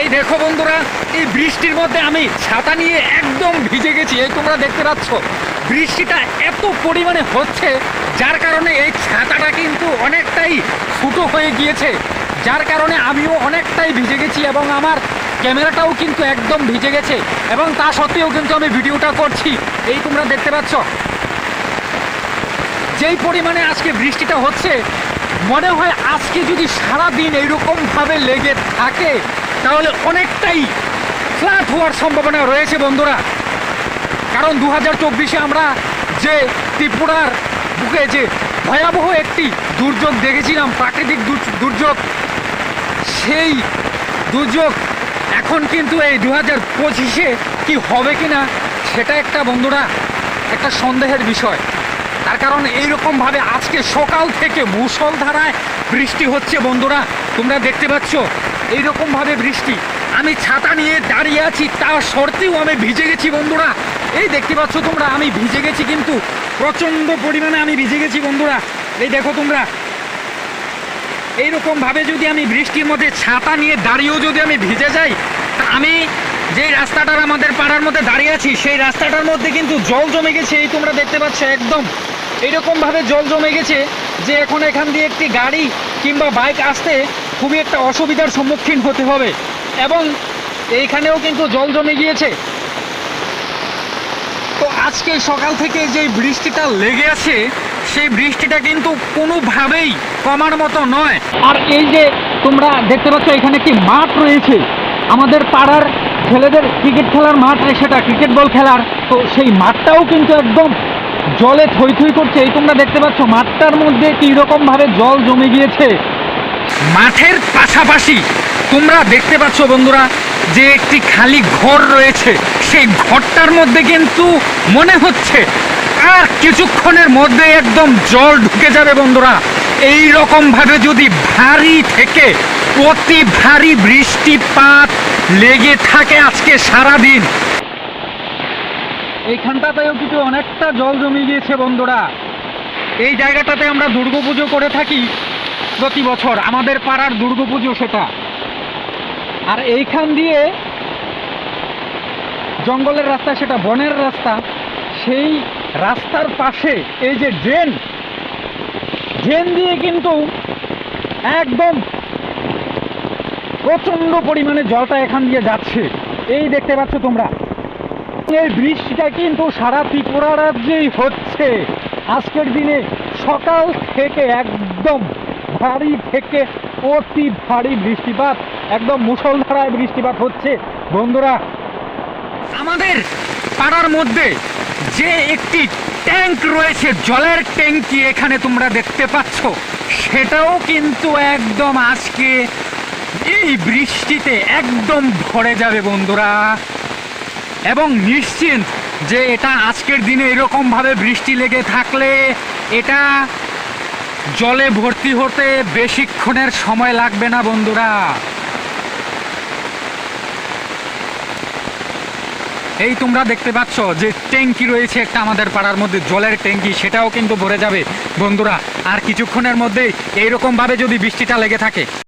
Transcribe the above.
এই দেখো বন্ধুরা, এই বৃষ্টির মধ্যে আমি ছাতা নিয়ে একদম ভিজে গেছি, এই তোমরা দেখতে পাচ্ছ। বৃষ্টিটা এত পরিমাণে হচ্ছে, যার কারণে এই ছাতাটা কিন্তু অনেকটাই ফুটো হয়ে গিয়েছে। যার কারণে আমিও অনেকটাই ভিজে গেছি এবং আমার ক্যামেরাটাও কিন্তু একদম ভিজে গেছে এবং তা সত্ত্বেও কিন্তু আমি ভিডিওটা করছি। এই তোমরা দেখতে পাচ্ছ। যেই পরিমাণে আজকে বৃষ্টিটা হচ্ছে, মনে হয় আজকে যদি সারা দিন এইরকমভাবে লেগে থাকে তাহলে অনেকটাই ফ্ল্যাট হওয়ার সম্ভাবনা রয়েছে বন্ধুরা। কারণ দু হাজার চব্বিশে আমরা যে ত্রিপুরার বুকে যে ভয়াবহ একটি দুর্যোগ দেখেছিলাম, প্রাকৃতিক দুর্যোগ, সেই দুর্যোগ এখন কিন্তু এই দু হাজার পঁচিশে কি হবে কি না সেটা একটা বন্ধুরা, একটা সন্দেহের বিষয়। তার কারণ এইরকমভাবে আজকে সকাল থেকে মুষলধারায় বৃষ্টি হচ্ছে বন্ধুরা, তোমরা দেখতে পাচ্ছ এইরকমভাবে বৃষ্টি। আমি ছাতা নিয়ে দাঁড়িয়ে আছি, তা সত্ত্বেও আমি ভিজে গেছি বন্ধুরা। এই দেখতে পাচ্ছ তোমরা, আমি ভিজে গেছি কিন্তু প্রচণ্ড পরিমাণে আমি ভিজে গেছি বন্ধুরা। এই দেখো তোমরা। এইরকম ভাবে যদি আমি বৃষ্টির মধ্যে ছাতা নিয়ে দাঁড়িয়েও যদি আমি ভিজে যাই, তা আমি যেই রাস্তাটার আমাদের পাড়ার মধ্যে দাঁড়িয়ে আছি, সেই রাস্তাটার মধ্যে কিন্তু জল জমে গেছে, এই তোমরা দেখতে পাচ্ছ একদম। এইরকম ভাবে জল জমে গেছে যে এখন এখান দিয়ে একটি গাড়ি কিংবা বাইক আসতে খুবই একটা অসুবিধার সম্মুখীন হতে হবে। এবং এইখানেও কিন্তু জল জমে গিয়েছে। তো আজকে সকাল থেকে যে বৃষ্টিটা লেগে আছে, সেই বৃষ্টিটা কিন্তু কোনোভাবেই কমার মতো নয়। আর এই যে তোমরা দেখতে পাচ্ছ, এখানে একটি মাঠ রয়েছে। আমাদের পাড়ার ছেলেদের ক্রিকেট খেলার মাঠ সেটা ক্রিকেট বল খেলার। তো সেই মাঠটাও কিন্তু একদম জলে থই থই করছে। এই তোমরা দেখতে পাচ্ছ, মাঠটার মধ্যে কীরকমভাবে জল জমে গিয়েছে। মাঠের পাশাপাশি তোমরা দেখতে পাচ্ছ বন্ধুরা যে একটি খালি ঘর রয়েছে। সেই ঘরটার মধ্যে কিন্তু মনে হচ্ছে আর কিছুক্ষণের মধ্যে একদম জল ঢুকে যাবে বন্ধুরা। এই রকম ভাবে যদি ভারী থেকে অতি ভারী বৃষ্টিপাত লেগে থাকে আজকে সারা দিন এইখানটাতেও কিন্তু অনেকটা জল জমে গিয়েছে বন্ধুরা। এই জায়গাটাতে আমরা দুর্গাপুজো করে থাকি। প্রতি বছর আমাদের পাড়ার দুর্গাপুজো সেটা। আর এইখান দিয়ে জঙ্গলের রাস্তা, সেটা বনের রাস্তা, সেই রাস্তার পাশে এই যে ড্রেন ড্রেন দিয়ে কিন্তু একদম প্রচণ্ড পরিমাণে জলটা এখান দিয়ে যাচ্ছে। এই দেখতে পাচ্ছ তোমরা। এই বৃষ্টিটা কিন্তু সারা ত্রিপুরা রাজ্যেই হচ্ছে। আজকের দিনে সকাল থেকে একদম ভারী থেকে অতি ভারী বৃষ্টিপাত, একদম মুষলধারায় বৃষ্টিপাত হচ্ছে। বন্ধুরা, আমাদের পাড়ার মধ্যে যে একটি ট্যাঙ্ক রয়েছে, জলের ট্যাঙ্কি এখানে তোমরা দেখতে পাচ্ছ, সেটাও কিন্তু একদম আজকে এই বৃষ্টিতে একদম ভরে যাবে বন্ধুরা। এবং নিশ্চিন্ত যে এটা আজকের দিনে এরকমভাবে বৃষ্টি লেগে থাকলে এটা জলে ভর্তি হতে বেশিক্ষণের সময় লাগবে না, বন্ধুরা। এই তোমরা দেখতে পাচ্ছ যে ট্যাঙ্কি রয়েছে একটা আমাদের পাড়ার মধ্যে, জলের ট্যাঙ্কি, সেটাও কিন্তু ভরে যাবে, বন্ধুরা। আর কিছুক্ষণের মধ্যেই এইরকমভাবে যদি বৃষ্টিটা লেগে থাকে।